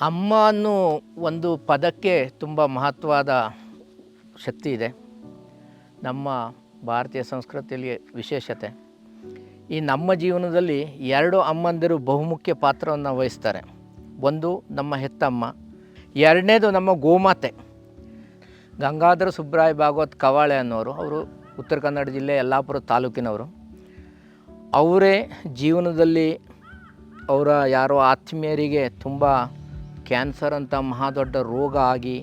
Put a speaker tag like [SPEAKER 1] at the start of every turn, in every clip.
[SPEAKER 1] ಅಮ್ಮ ಅನ್ನೋ ಒಂದು ಪದಕ್ಕೆ ತುಂಬ ಮಹತ್ವದ ಶಕ್ತಿ ಇದೆ. ನಮ್ಮ ಭಾರತೀಯ ಸಂಸ್ಕೃತಿಯಲ್ಲಿ ವಿಶೇಷತೆ. ಈ ನಮ್ಮ ಜೀವನದಲ್ಲಿ ಎರಡು ಅಮ್ಮಂದಿರು ಬಹುಮುಖ್ಯ ಪಾತ್ರವನ್ನು ವಹಿಸ್ತಾರೆ. ಒಂದು ನಮ್ಮ ಹೆತ್ತಮ್ಮ, ಎರಡನೇದು ನಮ್ಮ ಗೋಮಾತೆ. ಗಂಗಾಧರ ಸುಬ್ರಾಯ ಭಾಗವತ್ ಕವಾಳೆ ಅನ್ನೋರು, ಅವರು ಉತ್ತರ ಕನ್ನಡ ಜಿಲ್ಲೆ ಯಲ್ಲಾಪುರ ತಾಲೂಕಿನವರು. ಅವರೇ ಜೀವನದಲ್ಲಿ ಅವರ ಯಾರೋ ಆತ್ಮೀಯರಿಗೆ ತುಂಬ ಕ್ಯಾನ್ಸರ್ ಅಂತ ಮಹಾದೊಡ್ಡ ರೋಗ ಆಗಿ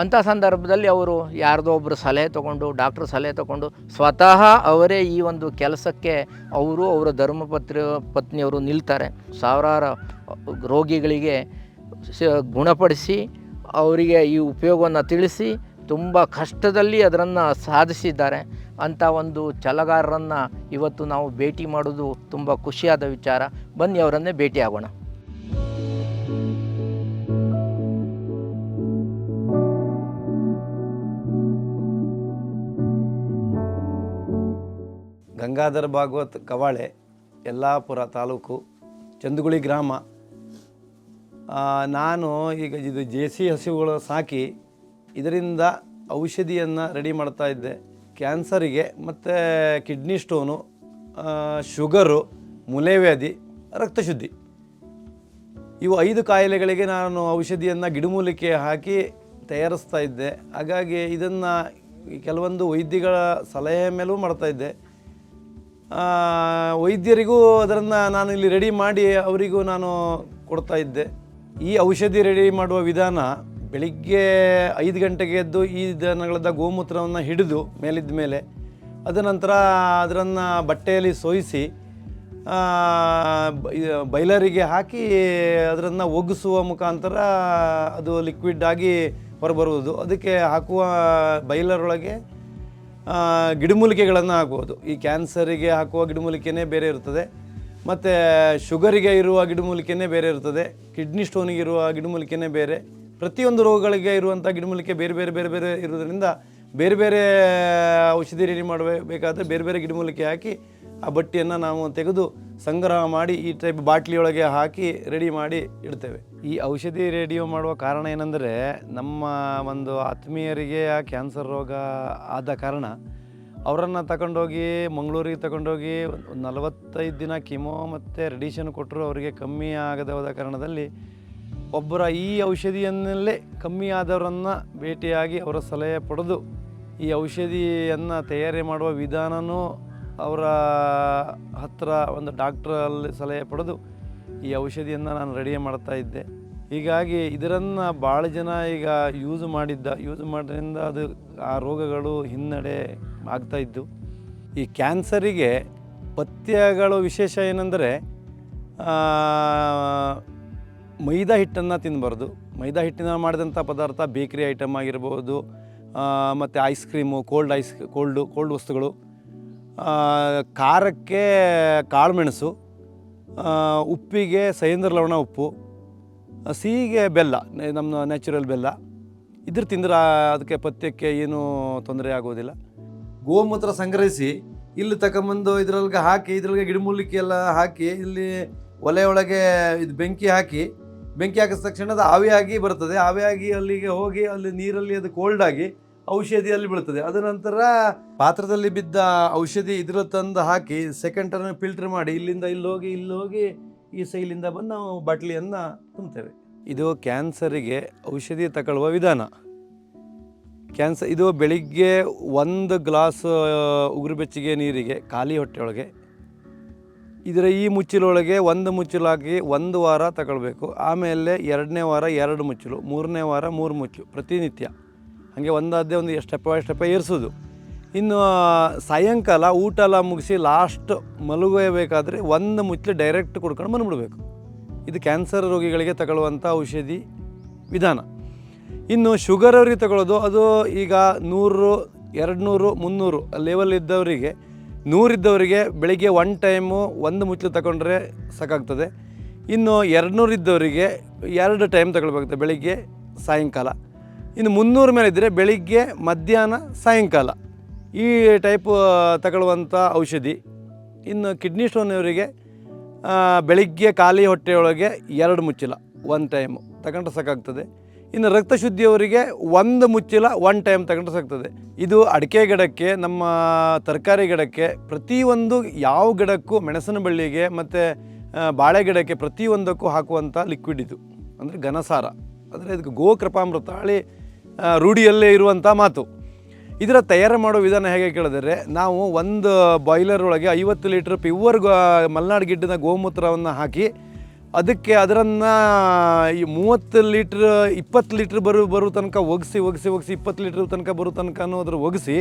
[SPEAKER 1] ಅಂಥ ಸಂದರ್ಭದಲ್ಲಿ ಅವರು ಯಾರ್ದೋ ಒಬ್ಬರು ಸಲಹೆ ತೊಗೊಂಡು, ಡಾಕ್ಟ್ರ್ ಸಲಹೆ ತೊಗೊಂಡು ಸ್ವತಃ ಅವರೇ ಈ ಒಂದು ಕೆಲಸಕ್ಕೆ ಅವರು, ಅವರ ಧರ್ಮಪತ್ರ ಪತ್ನಿಯವರು ನಿಲ್ತಾರೆ. ಸಾವಿರಾರು ರೋಗಿಗಳಿಗೆ ಗುಣಪಡಿಸಿ ಅವರಿಗೆ ಈ ಉಪಯೋಗವನ್ನು ತಿಳಿಸಿ ತುಂಬ ಕಷ್ಟದಲ್ಲಿ ಅದರನ್ನು ಸಾಧಿಸಿದ್ದಾರೆ. ಅಂಥ ಒಂದು ಛಲಗಾರರನ್ನು ಇವತ್ತು ನಾವು ಭೇಟಿ ಮಾಡೋದು ತುಂಬ ಖುಷಿಯಾದ ವಿಚಾರ. ಬನ್ನಿ ಅವರನ್ನೇ ಭೇಟಿ
[SPEAKER 2] ಗಂಗಾಧರ ಭಾಗವತ್ ಕವಾಳೆ ಯಲ್ಲಾಪುರ ತಾಲೂಕು ಚಂದಗುಳಿ ಗ್ರಾಮ. ನಾನು ಈಗ ಇದು ಜೇಸಿ ಹಸುಗಳು ಸಾಕಿ ಇದರಿಂದ ಔಷಧಿಯನ್ನು ರೆಡಿ ಮಾಡ್ತಾ ಇದ್ದೆ. ಕ್ಯಾನ್ಸರಿಗೆ ಮತ್ತು ಕಿಡ್ನಿ ಸ್ಟೋನು ಶುಗರು ಮುಲೆವ್ಯಾಧಿ ರಕ್ತಶುದ್ಧಿ. ಇವು ಐದು ಕಾಯಿಲೆಗಳಿಗೆ ನಾನು ಔಷಧಿಯನ್ನು ಗಿಡಮೂಲಿಕೆ ಹಾಕಿ ತಯಾರಿಸ್ತಾ ಇದ್ದೆ. ಹಾಗಾಗಿ ಇದನ್ನು ಕೆಲವೊಂದು ವೈದ್ಯಗಳ ಸಲಹೆ ಮೇಲೂ ಮಾಡ್ತಾ ಇದ್ದೆ. ಆ, ವೈದ್ಯರಿಗೂ ಅದನ್ನು ನಾನು ಇಲ್ಲಿ ರೆಡಿ ಮಾಡಿ ಅವರಿಗೂ ನಾನು ಕೊಡ್ತಾ ಇದ್ದೆ. ಈ ಔಷಧಿ ರೆಡಿ ಮಾಡುವ ವಿಧಾನ ಬೆಳಿಗ್ಗೆ ಐದು ಗಂಟೆಗೆ ಎದ್ದು ಈ ದನಗಳದ ಗೋಮೂತ್ರವನ್ನು ಹಿಡಿದು ಮೇಲಿದ್ದ ಮೇಲೆ ಅದ ನಂತರ ಅದನ್ನು ಬಟ್ಟೆಯಲ್ಲಿ ಸೋಯಿಸಿ ಬೈಲರಿಗೆ ಹಾಕಿ ಅದರನ್ನು ಒಗ್ಗಿಸುವ ಮುಖಾಂತರ ಅದು ಲಿಕ್ವಿಡ್ ಆಗಿ ಹೊರಬರುವುದು. ಅದಕ್ಕೆ ಹಾಕುವ ಬೈಲರ್ ಒಳಗೆ ಆ, ಗಿಡಮೂಲಿಕೆಗಳನ್ನು ಹಾಕ್ಬೋದು. ಈ ಕ್ಯಾನ್ಸರಿಗೆ ಹಾಕುವ ಗಿಡಮೂಲಿಕೆನೇ ಬೇರೆ ಇರ್ತದೆ. ಮತ್ತು ಶುಗರಿಗೆ ಇರುವ ಗಿಡಮೂಲಿಕೆನೇ ಬೇರೆ ಇರ್ತದೆ. ಕಿಡ್ನಿ ಸ್ಟೋನಿಗೆ ಇರುವ ಗಿಡಮೂಲಿಕೆನೇ ಬೇರೆ. ಪ್ರತಿಯೊಂದು ರೋಗಗಳಿಗೆ ಇರುವಂಥ ಗಿಡಮೂಲಿಕೆ ಬೇರೆ ಬೇರೆ ಬೇರೆ ಬೇರೆ ಇರೋದ್ರಿಂದ ಬೇರೆ ಬೇರೆ ಔಷಧಿ ರೆಡಿ ಮಾಡಬೇಕಾದ್ರೆ ಬೇರೆ ಬೇರೆ ಗಿಡಮೂಲಿಕೆ ಹಾಕಿ ಆ ಬಟ್ಟೆಯನ್ನು ನಾವು ತೆಗೆದು ಸಂಗ್ರಹ ಮಾಡಿ ಈ ಟೈಪ್ ಬಾಟ್ಲಿಯೊಳಗೆ ಹಾಕಿ ರೆಡಿ ಮಾಡಿ ಇಡ್ತೇವೆ. ಈ ಔಷಧಿ ರೇಡಿಯೋ ಮಾಡುವ ಕಾರಣ ಏನಂದರೆ ನಮ್ಮ ಒಂದು ಆತ್ಮೀಯರಿಗೆ ಆ ಕ್ಯಾನ್ಸರ್ ರೋಗ ಆದ ಕಾರಣ ಅವರನ್ನು ತಗೊಂಡೋಗಿ ಮಂಗಳೂರಿಗೆ ತಗೊಂಡೋಗಿ ನಲವತ್ತೈದು ದಿನ ಕಿಮೋ ಮತ್ತು ರೆಡಿಷನ್ ಕೊಟ್ಟರು ಅವರಿಗೆ ಕಮ್ಮಿ ಆಗದ ಹೋದ ಕಾರಣದಲ್ಲಿ ಒಬ್ಬರ ಈ ಔಷಧಿಯನ್ನಲ್ಲೇ ಕಮ್ಮಿ ಆದವರನ್ನು ಭೇಟಿಯಾಗಿ ಅವರ ಸಲಹೆ ಪಡೆದು ಈ ಔಷಧಿಯನ್ನು ತಯಾರಿ ಮಾಡುವ ವಿಧಾನನೂ ಅವರ ಹತ್ತಿರ ಒಂದು ಡಾಕ್ಟ್ರಲ್ಲಿ ಸಲಹೆ ಪಡೆದು ಈ ಔಷಧಿಯನ್ನು ನಾನು ರೆಡಿ ಮಾಡ್ತಾ ಇದ್ದೆ. ಹೀಗಾಗಿ ಇದರನ್ನು ಭಾಳ ಜನ ಈಗ ಯೂಸ್ ಮಾಡಿದ್ದ ಯೂಸ್ ಮಾಡೋದ್ರಿಂದ ಅದು ಆ ರೋಗಗಳು ಹಿನ್ನಡೆ ಆಗ್ತಾ ಇದ್ದು, ಈ ಕ್ಯಾನ್ಸರಿಗೆ ಪಥ್ಯಗಳು ವಿಶೇಷ ಏನಂದರೆ ಮೈದಾ ಹಿಟ್ಟನ್ನು ತಿನ್ನಬಾರ್ದು ಮೈದಾ ಹಿಟ್ಟಿನ ಮಾಡಿದಂಥ ಪದಾರ್ಥ ಬೇಕರಿ ಐಟಮ್ ಆಗಿರ್ಬೋದು ಮತ್ತು ice cream cold ice cold cold ವಸ್ತುಗಳು. ಖಾರಕ್ಕೆ ಕಾಳುಮೆಣಸು ಉಪ್ಪಿಗೆ ಸೈಂದ್ರ ಲವಣ ಉಪ್ಪು ಸಿಹಿಗೆ ಬೆಲ್ಲ ನಮ್ಮ ನ್ಯಾಚುರಲ್ ಬೆಲ್ಲ. ಇದ್ರ ತಿಂದ್ರೆ ಅದಕ್ಕೆ ಪಥ್ಯಕ್ಕೆ ಏನೂ ತೊಂದರೆ ಆಗೋದಿಲ್ಲ. ಗೋಮೂತ್ರ ಸಂಗ್ರಹಿಸಿ ಇಲ್ಲಿ ತಗೊಂಬಂದು ಇದ್ರೊಳಗೆ ಹಾಕಿ ಇದ್ರೊಳಗೆ ಗಿಡಮೂಲಿಕೆ ಎಲ್ಲ ಹಾಕಿ, ಇಲ್ಲಿ ಒಲೆ ಒಳಗೆ ಇದು ಬೆಂಕಿ ಹಾಕಿ, ಬೆಂಕಿ ಹಾಕಿದ ತಕ್ಷಣ ಅದು ಆವಿಯಾಗಿ ಬರ್ತದೆ. ಆವಿಯಾಗಿ ಅಲ್ಲಿಗೆ ಹೋಗಿ, ಅಲ್ಲಿ ನೀರಲ್ಲಿ ಅದು ಕೋಲ್ಡ್ ಆಗಿ ಔಷಧಿ ಅಲ್ಲಿ ಬೀಳ್ತದೆ. ಅದ ನಂತರ ಪಾತ್ರದಲ್ಲಿ ಬಿದ್ದ ಔಷಧಿ ಇದ್ರ ತಂದು ಹಾಕಿ ಸೆಕೆಂಡ್ ಟರ್ನ್ ಫಿಲ್ಟರ್ ಮಾಡಿ ಇಲ್ಲಿಂದ ಇಲ್ಲಿ ಹೋಗಿ ಇಲ್ಲಿ ಹೋಗಿ ಈ ಸೈಲಿಂದ ಬಂದು ನಾವು ಬಾಟ್ಲಿಯನ್ನು ತುಂಬುತ್ತೇವೆ ಇದು ಕ್ಯಾನ್ಸರಿಗೆ ಔಷಧಿ ತಗೊಳ್ಳುವ ವಿಧಾನ. ಕ್ಯಾನ್ಸರ್ ಇದು ಬೆಳಿಗ್ಗೆ ಒಂದು ಗ್ಲಾಸ್ ಉಗುರು ಬೆಚ್ಚಗೆ ನೀರಿಗೆ ಖಾಲಿ ಹೊಟ್ಟೆಯೊಳಗೆ, ಇದರ ಈ ಮುಚ್ಚಿಲೊಳಗೆ ಒಂದು ಮುಚ್ಚಲು ಹಾಕಿ ಒಂದು ವಾರ ತಗೊಳ್ಬೇಕು. ಆಮೇಲೆ ಎರಡನೇ ವಾರ ಎರಡು ಮುಚ್ಚಲು, ಮೂರನೇ ವಾರ ಮೂರು ಮುಚ್ಚು ಪ್ರತಿನಿತ್ಯ. ಹಾಗೆ ಒಂದಾದ್ದೇ ಒಂದು ಸ್ಟೆಪ್ ಬೈ ಸ್ಟೆಪ್ ಏರಿಸೋದು. ಇನ್ನು ಸಾಯಂಕಾಲ ಊಟ ಎಲ್ಲ ಮುಗಿಸಿ ಲಾಸ್ಟ್ ಮಲಗಬೇಕಾದ್ರೆ ಒಂದು ಮುಚ್ಚಲು ಡೈರೆಕ್ಟ್ ಕುಡ್ಕೊಂಡು ಬಂದುಬಿಡ್ಬೇಕು ಇದು ಕ್ಯಾನ್ಸರ್ ರೋಗಿಗಳಿಗೆ ತಗೊಳ್ಳುವಂಥ ಔಷಧಿ ವಿಧಾನ. ಇನ್ನು ಶುಗರ್ ಅವರಿಗೆ ತಗೊಳ್ಳೋದು, ಅದು ಈಗ ನೂರು ಎರಡು ನೂರು ಮುನ್ನೂರು ಲೆವೆಲ್ ಇದ್ದವರಿಗೆ ನೂರಿದ್ದವರಿಗೆ ಬೆಳಿಗ್ಗೆ ಒನ್ ಟೈಮು ಒಂದು ಮುಚ್ಚಲು ತಗೊಂಡ್ರೆ ಸಾಕಾಗ್ತದೆ. ಇನ್ನು ಎರಡು ಇದ್ದವರಿಗೆ ಎರಡು ಟೈಮ್ ತಗೊಳ್ಬೇಕಾಗ್ತದೆ ಬೆಳಿಗ್ಗೆ, ಸಾಯಂಕಾಲ. ಇನ್ನು ಮುನ್ನೂರು ಮೇಲೆ ಇದ್ದರೆ ಬೆಳಿಗ್ಗೆ, ಮಧ್ಯಾಹ್ನ, ಸಾಯಂಕಾಲ. ಈ ಟೈಪ್ ತಗೊಳ್ಳುವಂಥ ಔಷಧಿ. ಇನ್ನು ಕಿಡ್ನಿ ಸ್ಟೋನ್ ಅವರಿಗೆ ಬೆಳಿಗ್ಗೆ ಖಾಲಿ ಹೊಟ್ಟೆಯೊಳಗೆ ಎರಡು ಮುಚ್ಚಿಲ ಒನ್ ಟೈಮು ತಗೊಂಡ್ರೆ ಸಾಕಾಗ್ತದೆ. ಇನ್ನು ರಕ್ತ ಶುದ್ಧಿಯವರಿಗೆ ಒಂದು ಮುಚ್ಚಿಲ ಒನ್ ಟೈಮ್ ತಗೊಂಡ್ರೆ ಸಾಕ್ತದೆ ಇದು ಅಡಿಕೆ ಗಿಡಕ್ಕೆ, ನಮ್ಮ ತರಕಾರಿ ಗಿಡಕ್ಕೆ, ಪ್ರತಿಯೊಂದು ಯಾವ ಗಿಡಕ್ಕೂ, ಮೆಣಸಿನ ಬಳ್ಳಿಗೆ ಮತ್ತು ಬಾಳೆ ಗಿಡಕ್ಕೆ ಪ್ರತಿಯೊಂದಕ್ಕೂ ಹಾಕುವಂಥ ಲಿಕ್ವಿಡ್ ಇದು. ಅಂದರೆ ಘನಸಾರ. ಅಂದರೆ ಇದಕ್ಕೆ ಗೋಕೃಪಾಮೃತ ಹಳಿ ರೂಢಿಯಲ್ಲೇ ಇರುವಂಥ ಮಾತು. ಇದರ ತಯಾರು ಮಾಡೋ ವಿಧಾನ ಹೇಗೆ ಕೇಳಿದರೆ, ನಾವು ಒಂದು ಬಾಯ್ಲರ್ ಒಳಗೆ ಐವತ್ತು ಲೀಟ್ರ್ ಪ್ಯೂವರ್ ಗೋ, ಮಲೆನಾಡು ಗಿಡ್ಡದ ಗೋಮೂತ್ರವನ್ನು ಹಾಕಿ, ಅದಕ್ಕೆ ಅದರನ್ನು ಈ ಮೂವತ್ತು ಲೀಟ್ರ್ ಇಪ್ಪತ್ತು ಲೀಟ್ರ್ ಬರು, ಬರೋ ತನಕ ಒಗಿಸಿ ಒಗಿಸಿ ಒಗಿಸಿ, ಇಪ್ಪತ್ತು ಲೀಟ್ರ್ ತನಕ ಬರೋ ತನಕ ಅದ್ರ ಒಗಿಸಿ,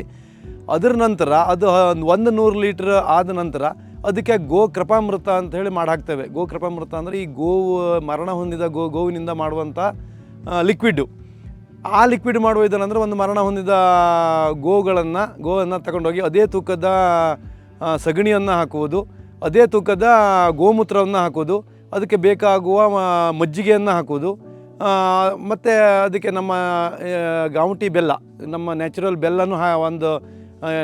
[SPEAKER 2] ಅದರ ನಂತರ ಅದು ಒಂದು ನೂರು ಲೀಟ್ರ್ ಆದ ನಂತರ ಅದಕ್ಕೆ ಗೋ ಕೃಪಾಮೃತ ಅಂತ ಹೇಳಿ ಮಾಡಿ ಹಾಕ್ತೇವೆ. ಗೋ ಕೃಪಾಮೃತ ಅಂದರೆ ಈ ಗೋವು ಮರಣ ಹೊಂದಿದ ಗೋ, ಗೋವಿನಿಂದ ಮಾಡುವಂಥ ಲಿಕ್ವಿಡ್ಡು ಆ ಲಿಕ್ವಿಡ್ ಮಾಡುವ ವಿಧಾನ ಒಂದು ಮರಣ ಹೊಂದಿದ ಗೋಗಳನ್ನು, ಗೋವನ್ನು ತಗೊಂಡೋಗಿ ಅದೇ ತೂಕದ ಸಗಣಿಯನ್ನು ಹಾಕುವುದು, ಅದೇ ತೂಕದ ಗೋಮೂತ್ರವನ್ನು ಹಾಕುವುದು, ಅದಕ್ಕೆ ಬೇಕಾಗುವ ಮಜ್ಜಿಗೆಯನ್ನು ಹಾಕುವುದು ಮತ್ತು ಅದಕ್ಕೆ ನಮ್ಮ ಗಾಂವಟಿ ಬೆಲ್ಲ, ನಮ್ಮ ನ್ಯಾಚುರಲ್ ಬೆಲ್ಲನೂ ಹಾ, ಒಂದು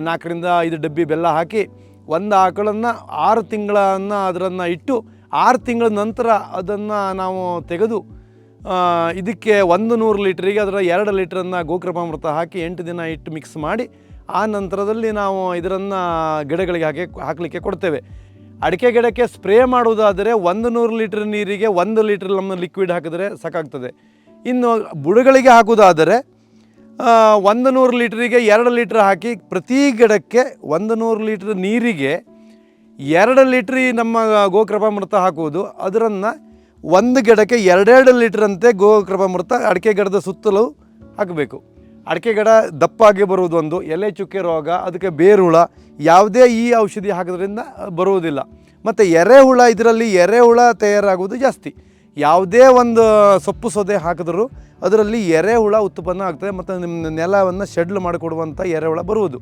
[SPEAKER 2] ನಾಲ್ಕರಿಂದ ಐದು ಡಬ್ಬಿ ಬೆಲ್ಲ ಹಾಕಿ ಒಂದು ಆಕಳನ್ನು ಆರು ತಿಂಗಳನ್ನು ಅದರನ್ನು ಇಟ್ಟು ಆರು ತಿಂಗಳ ನಂತರ ಅದನ್ನು ನಾವು ತೆಗೆದು ಇದಕ್ಕೆ ಒಂದು ನೂರು ಲೀಟ್ರಿಗೆ ಅದರ ಎರಡು ಲೀಟ್ರನ್ನು ಗೋಕೃಪಾಮೃತ ಹಾಕಿ ಎಂಟು ದಿನ ಇಟ್ಟು ಮಿಕ್ಸ್ ಮಾಡಿ ಆ ನಂತರದಲ್ಲಿ ನಾವು ಇದರನ್ನು ಗಿಡಗಳಿಗೆ ಹಾಕಿ ಹಾಕಲಿಕ್ಕೆ ಕೊಡ್ತೇವೆ. ಅಡಿಕೆ ಗಿಡಕ್ಕೆ ಸ್ಪ್ರೇ ಮಾಡುವುದಾದರೆ ಒಂದು ನೂರು ಲೀಟ್ರ್ ನೀರಿಗೆ ಒಂದು ಲೀಟ್ರ್ ನಮ್ಮ ಲಿಕ್ವಿಡ್ ಹಾಕಿದ್ರೆ ಸಾಕಾಗ್ತದೆ. ಇನ್ನು ಬುಡಗಳಿಗೆ ಹಾಕುವುದಾದರೆ ಒಂದು ನೂರು ಲೀಟ್ರಿಗೆ ಎರಡು ಲೀಟ್ರ್ ಹಾಕಿ ಪ್ರತಿ ಗಿಡಕ್ಕೆ ಒಂದು ನೂರು ಲೀಟ್ರ್ ನೀರಿಗೆ ಎರಡು ಲೀಟ್ರಿ ನಮ್ಮ ಗೋಕೃಪಾಮೃತ ಹಾಕುವುದು. ಅದರನ್ನು ಒಂದು ಗಿಡಕ್ಕೆ ಎರಡೆರಡು ಲೀಟ್ರಂತೆ ಗೋಕೃಪಾಮೃತ ಅಡಿಕೆ ಗಿಡದ ಸುತ್ತಲೂ ಹಾಕಬೇಕು. ಅಡಿಕೆ ಗಿಡ ದಪ್ಪಾಗಿ ಬರುವುದು ಒಂದು, ಎಲೆ ಚುಕ್ಕೆ ರೋಗ, ಅದಕ್ಕೆ ಬೇರುಳ, ಯಾವುದೇ ಈ ಔಷಧಿ ಹಾಕೋದ್ರಿಂದ ಬರುವುದಿಲ್ಲ. ಮತ್ತು ಎರೆಹುಳ ಇದರಲ್ಲಿ ಎರೆಹುಳ ತಯಾರಾಗುವುದು ಜಾಸ್ತಿ. ಯಾವುದೇ ಒಂದು ಸೊಪ್ಪು ಸೊದೆ ಹಾಕಿದ್ರು ಅದರಲ್ಲಿ ಎರೆಹುಳ ಉತ್ಪನ್ನ ಆಗ್ತದೆ, ಮತ್ತು ನಿಮ್ಮ ನೆಲವನ್ನು ಶೆಡ್ಲ್ ಮಾಡಿಕೊಡುವಂಥ ಎರೆಹುಳ ಬರುವುದು.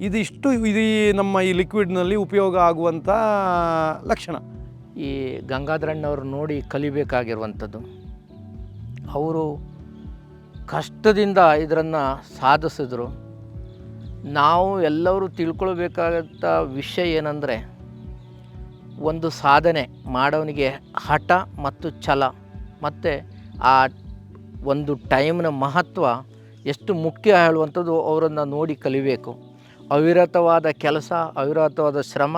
[SPEAKER 2] ಇದಿಷ್ಟು ಇದು ನಮ್ಮ ಈ ಲಿಕ್ವಿಡ್ನಲ್ಲಿ ಉಪಯೋಗ ಆಗುವಂಥ ಲಕ್ಷಣ.
[SPEAKER 1] ಈ ಗಂಗಾಧರಣ್ಣವ್ರು ನೋಡಿ ಕಲಿಬೇಕಾಗಿರುವಂಥದ್ದು. ಅವರು ಕಷ್ಟದಿಂದ ಇದರನ್ನು ಸಾಧಿಸಿದ್ರು. ನಾವು ಎಲ್ಲರೂ ತಿಳ್ಕೊಳ್ಬೇಕಾದಂಥ ವಿಷಯ ಏನಂದರೆ, ಒಂದು ಸಾಧನೆ ಮಾಡೋನಿಗೆ ಹಠ ಮತ್ತು ಛಲ, ಮತ್ತು ಆ ಒಂದು ಟೈಮ್ನ ಮಹತ್ವ ಎಷ್ಟು ಮುಖ್ಯ ಹೇಳುವಂಥದ್ದು ಅವರನ್ನು ನೋಡಿ ಕಲಿಬೇಕು. ಅವಿರತವಾದ ಕೆಲಸ, ಅವಿರತವಾದ ಶ್ರಮ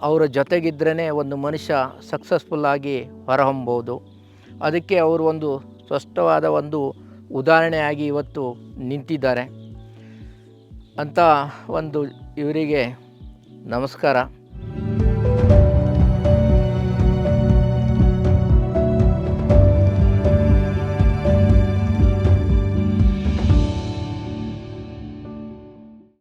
[SPEAKER 1] ಅವರ ಜೊತೆಗಿದ್ರೇ ಒಂದು ಮನುಷ್ಯ ಸಕ್ಸಸ್ಫುಲ್ಲಾಗಿ ಹೊರಹೊಂಬೋದು ಅದಕ್ಕೆ ಅವರು ಒಂದು ಸ್ಪಷ್ಟವಾದ ಒಂದು ಉದಾಹರಣೆಯಾಗಿ ಇವತ್ತು ನಿಂತಿದ್ದಾರೆ. ಅಂತ ಒಂದು ಇವರಿಗೆ ನಮಸ್ಕಾರ.